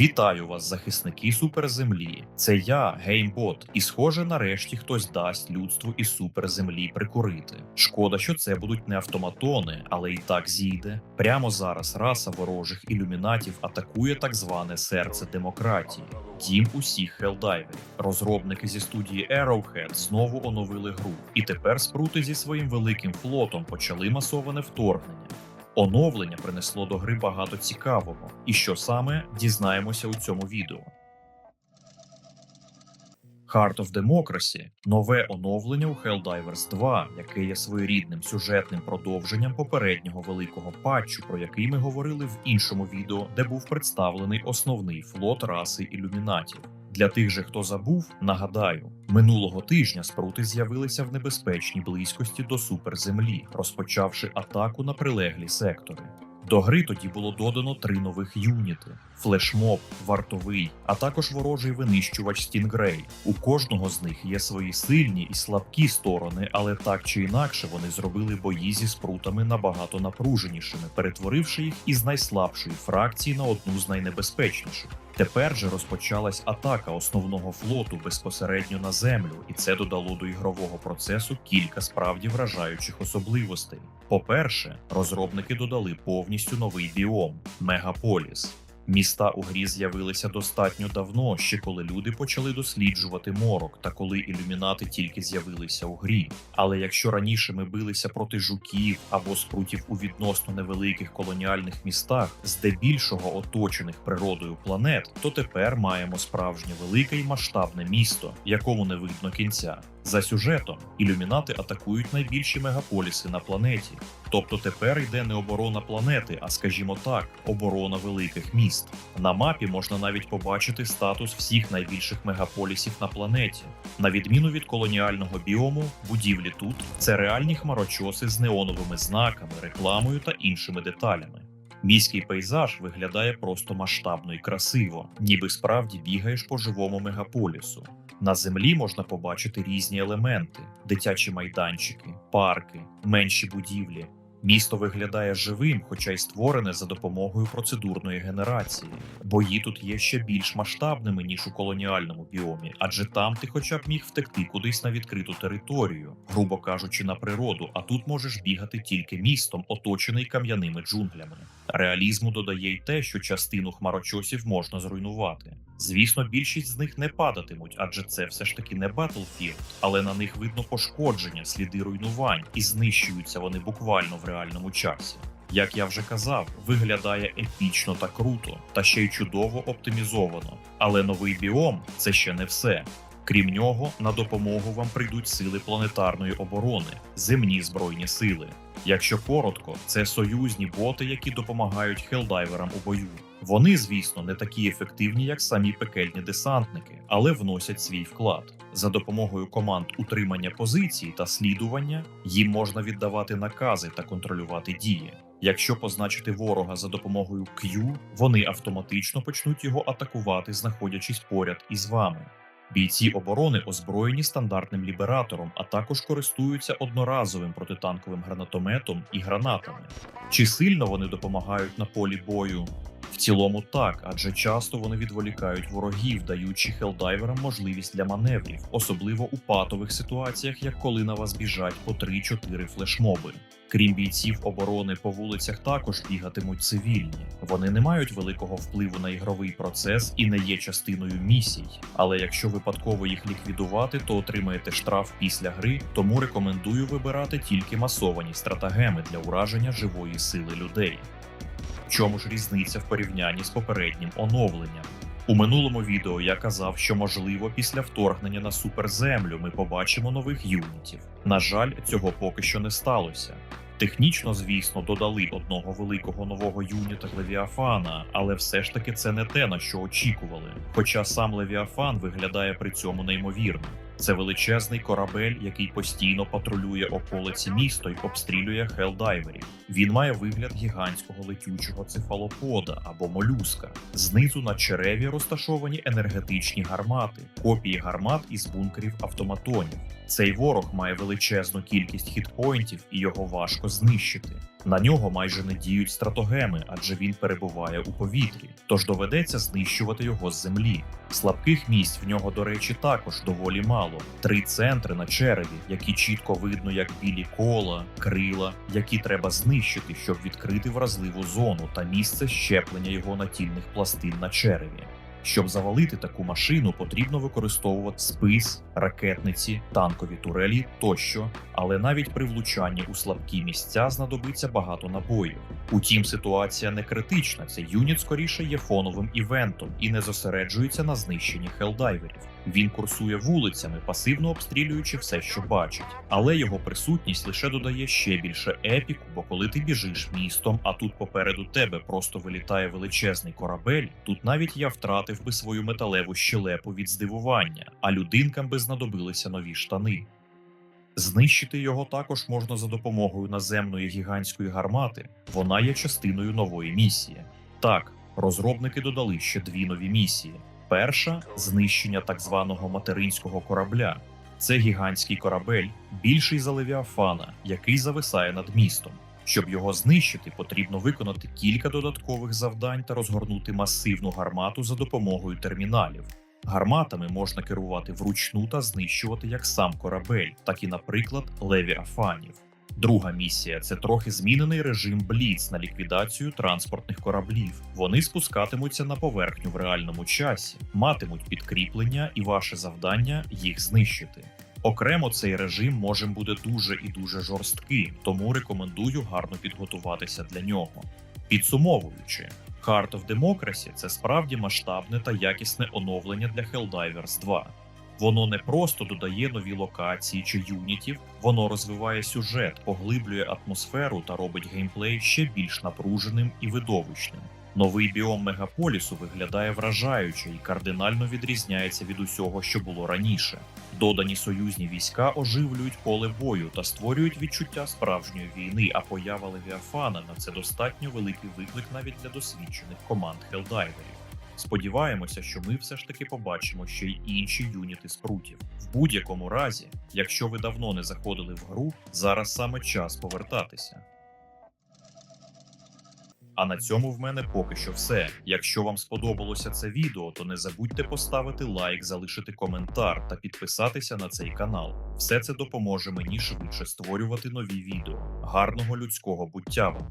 Вітаю вас, захисники суперземлі. Це я, геймбот, і схоже, нарешті хтось дасть людству із суперземлі прикурити. Шкода, що це будуть не автоматони, але і так зійде. Прямо зараз раса ворожих ілюмінатів атакує так зване серце демократії. Дім усіх хелдайверів. Розробники зі студії Arrowhead знову оновили гру, і тепер спрути зі своїм великим флотом почали масоване вторгнення. Оновлення принесло до гри багато цікавого, і що саме дізнаємося у цьому відео. Heart of Democracy – нове оновлення у Helldivers 2, яке є своєрідним сюжетним продовженням попереднього великого патчу, про який ми говорили в іншому відео, де був представлений основний флот раси ілюмінатів. Для тих же, хто забув, нагадаю, минулого тижня спрути з'явилися в небезпечній близькості до суперземлі, розпочавши атаку на прилеглі сектори. До гри тоді було додано три нових юніти: флешмоб, вартовий, а також ворожий винищувач Стінгрей. У кожного з них є свої сильні і слабкі сторони, але так чи інакше вони зробили бої зі спрутами набагато напруженішими, перетворивши їх із найслабшої фракції на одну з найнебезпечніших. Тепер же розпочалась атака основного флоту безпосередньо на землю, і це додало до ігрового процесу кілька справді вражаючих особливостей. По-перше, розробники додали повністю новий біом мегаполіс. Міста у грі з'явилися достатньо давно, ще коли люди почали досліджувати морок та коли ілюмінати тільки з'явилися у грі. Але якщо раніше ми билися проти жуків або спрутів у відносно невеликих колоніальних містах, здебільшого оточених природою планет, то тепер маємо справжнє велике і масштабне місто, якому не видно кінця. За сюжетом ілюмінати атакують найбільші мегаполіси на планеті. Тобто тепер йде не оборона планети, а скажімо так, оборона великих міст. На мапі можна навіть побачити статус всіх найбільших мегаполісів на планеті. На відміну від колоніального біому, будівлі тут це реальні хмарочоси з неоновими знаками, рекламою та іншими деталями. Міський пейзаж виглядає просто масштабно і красиво, ніби справді бігаєш по живому мегаполісу. На землі можна побачити різні елементи: дитячі майданчики, парки, менші будівлі. Місто виглядає живим, хоча й створене за допомогою процедурної генерації. Бої тут є ще більш масштабними ніж у колоніальному біомі, адже там ти хоча б міг втекти кудись на відкриту територію, грубо кажучи, на природу. А тут можеш бігати тільки містом, оточений кам'яними джунглями. Реалізму додає й те, що частину хмарочосів можна зруйнувати. Звісно, більшість з них не падатимуть, адже це все ж таки не Battlefield, але на них видно пошкодження, сліди руйнувань, і знищуються вони буквально в реальному часі. Як я вже казав, виглядає епічно та круто, та ще й чудово оптимізовано. Але новий біом це ще не все. Крім нього, на допомогу вам прийдуть сили планетарної оборони, земні збройні сили. Якщо коротко, це союзні боти, які допомагають хелдайверам у бою. Вони, звісно, не такі ефективні, як самі пекельні десантники, але вносять свій вклад. За допомогою команд утримання позицій та слідування їм можна віддавати накази та контролювати дії. Якщо позначити ворога за допомогою Q, вони автоматично почнуть його атакувати, знаходячись поряд із вами. Бійці оборони озброєні стандартним лібератором, а також користуються одноразовим протитанковим гранатометом і гранатами. Чи сильно вони допомагають на полі бою? В цілому так, адже часто вони відволікають ворогів, даючи хелдайверам можливість для маневрів, особливо у патових ситуаціях, як коли на вас біжать по 3-4 флешмоби. Крім бійців оборони по вулицях також бігатимуть цивільні. Вони не мають великого впливу на ігровий процес і не є частиною місій. Але якщо випадково їх ліквідувати, то отримаєте штраф після гри. Тому рекомендую вибирати тільки масовані стратагеми для ураження живої сили людей. Чому ж різниця в порівнянні з попереднім оновленням? У минулому відео я казав, що можливо після вторгнення на суперземлю ми побачимо нових юнітів. На жаль, цього поки що не сталося. Технічно, звісно, додали одного великого нового юніта Левіафана, але все ж таки це не те, на що очікували. Хоча сам Левіафан виглядає при цьому неймовірно. Це величезний корабель, який постійно патрулює околиці міста й обстрілює хелдайверів. Він має вигляд гігантського летючого цефалопода або молюска. Знизу на череві розташовані енергетичні гармати, копії гармат із бункерів автоматонів. Цей ворог має величезну кількість хітпоінтів і його важко знищити. На нього майже не діють стратогеми, адже він перебуває у повітрі, тож доведеться знищувати його з землі. Слабких місць в нього, до речі, також доволі мало. Три центри на череві, які чітко видно як білі кола, крила, які треба знищити, щоб відкрити вразливу зону та місце щеплення його натільних пластин на череві. Щоб завалити таку машину, потрібно використовувати спис, ракетниці, танкові турелі тощо, але навіть при влучанні у слабкі місця знадобиться багато набоїв. Утім, ситуація не критична. Цей юніт скоріше є фоновим івентом і не зосереджується на знищенні хелдайверів. Він курсує вулицями, пасивно обстрілюючи все, що бачить. Але його присутність лише додає ще більше епіку, бо коли ти біжиш містом, а тут попереду тебе просто вилітає величезний корабель, тут навіть я втратив би свою металеву щелепу від здивування, а людинкам би знадобилися нові штани. Знищити його також можна за допомогою наземної гігантської гармати. Вона є частиною нової місії. Так, розробники додали ще дві нові місії. Перша знищення так званого материнського корабля. Це гігантський корабель, більший за левіафана, який зависає над містом. Щоб його знищити, потрібно виконати кілька додаткових завдань та розгорнути масивну гармату за допомогою терміналів. Гарматами можна керувати вручну та знищувати як сам корабель, так і, наприклад, левіафанів. Друга місія це трохи змінений режим Бліц на ліквідацію транспортних кораблів. Вони спускатимуться на поверхню в реальному часі, матимуть підкріплення, і ваше завдання їх знищити. Окремо цей режим може буде дуже і дуже жорсткий, тому рекомендую гарно підготуватися для нього. Підсумовуючи, Heart of Democracy – це справді масштабне та якісне оновлення для Helldivers 2. Воно не просто додає нові локації чи юнітів, воно розвиває сюжет, поглиблює атмосферу та робить геймплей ще більш напруженим і видовищним. Новий біом мегаполісу виглядає вражаюче і кардинально відрізняється від усього, що було раніше. Додані союзні війська оживлюють поле бою та створюють відчуття справжньої війни, а поява Левіафана на це достатньо великий виклик навіть для досвідчених команд хелдайверів. Сподіваємося, що ми все ж таки побачимо ще й інші юніти спрутів. В будь-якому разі, якщо ви давно не заходили в гру, зараз саме час повертатися. А на цьому в мене поки що все. Якщо вам сподобалося це відео, то не забудьте поставити лайк, залишити коментар та підписатися на цей канал. Все це допоможе мені швидше створювати нові відео. Гарного людського буття вам!